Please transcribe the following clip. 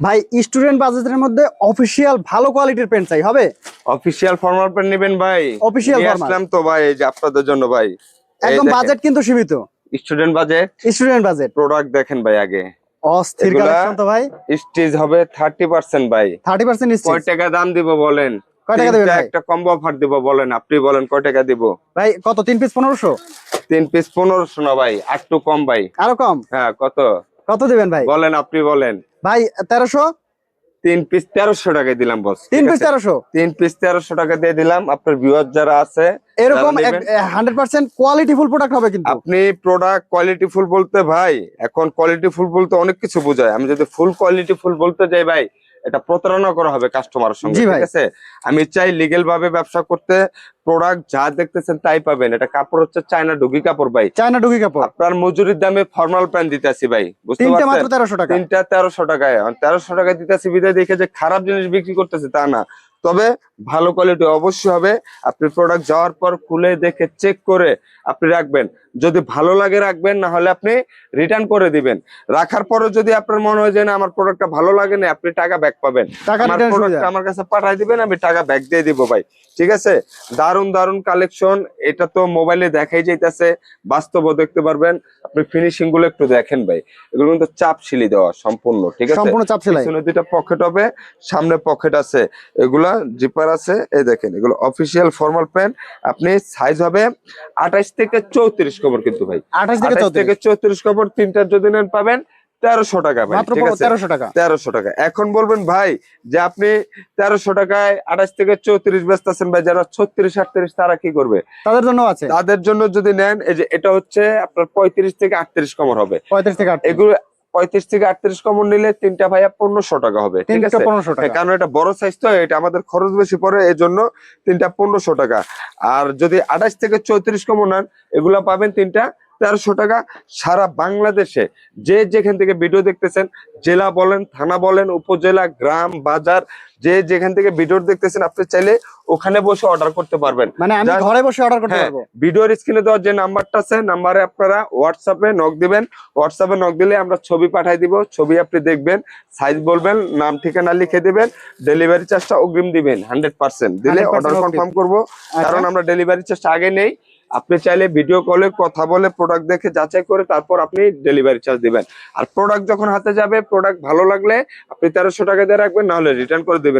ভাই স্টুডেন্ট বাজেটের মধ্যে অফিসিয়াল ভালো কোয়ালিটির পেন চাই হবে? অফিসিয়াল ফর্মাল প্যান্ট নেবেন ভাই। Formal। আসলাম তো ভাই এই যে আপনাদের জন্য ভাই। একদম বাজেট কিন্তু সীমিত। Student budget student budget product দেখেন ভাই আগে। অস্থির কালেকশন তো ভাই। স্টেজ হবে থার্টি পার্সেন্ট ভাই। থার্টি পার্সেন্ট কয় টাকা দাম দিব বলেন? কয় টাকা দেবেন? একটা কম্বো অফার দিব বলেন আপনি বলেন কয় টাকা দিব? ভাই কত তিন পিস পনেরোশো? তিন পিস পনেরোশো না ভাই একটু কম ভাই। আরও কম? হ্যাঁ কত? কত দিবেন ভাই? বলেন আপনি বলেন। ভাই তেরোশো? তিন পিস তেরোশো টাকা দিলাম বস তিন পিস তেরোশো? তিন পিস তেরোশো টাকা দিয়ে দিলাম। আপনার ভিউয়ার যারা আছে এরকম hundred percent quality full product হবে কিন্তু। আপনি প্রোডাক্ট কোয়ালিটি ফুল বলতে ভাই এখন কোয়ালিটি ফুল বলতে অনেক কিছু বোঝায়। আমি যদি ফুল কোয়ালিটি ফুল বলতে যাই ভাই এটা প্রতারণা করা হবে কাস্টমারের সঙ্গে ঠিক আছে? আমি চাই লিগেল ভাবে ব্যবসা করতে প্রোডাক্ট যা দেখতেছেন তাই পাবেন। এটা কাপড় হচ্ছে চায়না ডুগি কাপড় ভাই। চায়না ডুগি কাপড়। আপনার মজুরির দামে ফর্মাল প্যান্ট দিতেছি ভাই বুঝতে তিনটে মাত্র পারছেন তিনটা তেরোশো টাকায়। তেরোশো টাকায় দিতেছি বিদায় দেখে যে খারাপ জিনিস বিক্রি করতেছে তা না। তবে ভালো কোয়ালিটি অবশ্যই হবে। আপনি প্রোডাক্ট যাওয়ার পর খুলে দেখে চেক করে আপনি রাখবেন। যদি ভালো লাগে রাখবেন না হলে আপনি রিটার্ন করে দিবেন। রাখার পরে যদি আপনার মনে হয় যে না আমার প্রোডাক্টটা ভালো লাগে না আপনি টাকা ব্যাক পাবেন। টাকা আমার কাছে পাঠাই দিবেন আমি টাকা ব্যাক দিয়ে দিব ভাই। ঠিক আছে? দারুণ দারুণ কালেকশন এটা তো মোবাইলে দেখাই যাইতেছে। বাস্তবও দেখতে পারবেন। আপনি ফিনিশিংগুলো একটু দেখেন ভাই। এগুলো কিন্তু চাপ সিলি দেওয়া সম্পূর্ণ ঠিক আছে? সম্পূর্ণ চাপ সেলাই দুইটা পকেট হবে সামনে পকেট আছে। এগুলা জিপার আছে এই দেখেন এগুলো অফিসিয়াল ফর্মাল প্যান্ট আপনি সাইজ হবে আঠাইশ থেকে চৌত্রিশ কবর কিন্তু ভাই। আঠাশ থেকে চৌত্রিশ। কবর তিনটা যদি নেন পাবেন তেরোশো টাকা ভাই ঠিক আছে? তেরোশো টাকা। তেরোশো টাকা। এখন বলবেন ভাই যে আপনি তেরোশো টাকায় আঠাশ থেকে চৌত্রিশ ব্যস্ত আছেন ভাই যারা ছত্রিশ আটত্রিশ তারা কি করবে? তাদের জন্য আছে। তাদের জন্য যদি নেন এই যে এটা হচ্ছে আপনার পঁয়ত্রিশ থেকে আটত্রিশ কমর হবে। পঁয়ত্রিশ থেকে এগুলো পঁয়ত্রিশ থেকে আটত্রিশ কমন নিলে তিনটা ভাইয়া পনেরোশো টাকা হবে ঠিক আছে? পনেরোশো হ্যাঁ, টাকা। কারণ এটা বড় সাইজ তো এটা আমাদের খরচ বেশি পরে এই জন্য তিনটা পনেরোশো টাকা। আর যদি আঠাশ থেকে চৌত্রিশ কমন নেন এগুলা পাবেন তিনটা তেরোশো টাকা সারা বাংলাদেশে। যে যেখান থেকে ভিডিও দেখতেছেন জেলা বলেন থানা বলেন উপজেলা গ্রাম বাজার যে যেখান থেকে ভিডিও দেখতেছেন আপনি চাইলে ওখানে বসে অর্ডার করতে পারবেন। মানে আমি ঘরে বসে অর্ডার করতে হ্যাঁ, পারব? ভিডিওর স্ক্রিনে দেওয়ার যে নাম্বারটা আছে নাম্বারে আপনারা হোয়াটসঅ্যাপে নক দিবেন। হোয়াটসঅ্যাপে নক দিলে আমরা ছবি পাঠাই দিব। ছবি আপনি দেখবেন সাইজ বলবেন নাম ঠিকানা লিখে দিবেন ডেলিভারি চার্জটা অগ্রিম দিবেন হান্ড্রেড পার্সেন্ট দিলে 100% অর্ডার কনফার্ম করব। আচ্ছা। কারণ আমরা ডেলিভারি চার্জ আগে নেই। আপনি চাইলে ভিডিও কলে কথা বলে প্রোডাক্ট দেখে যাচাই করে তারপর আপনি ডেলিভারি চার্জ দিবেন। আর প্রোডাক্ট যখন হাতে যাবে প্রোডাক্ট ভালো লাগলে আপনি তেরোশো টাকা দিয়ে রাখবেন, নাহলে রিটার্ন করে দেবেন।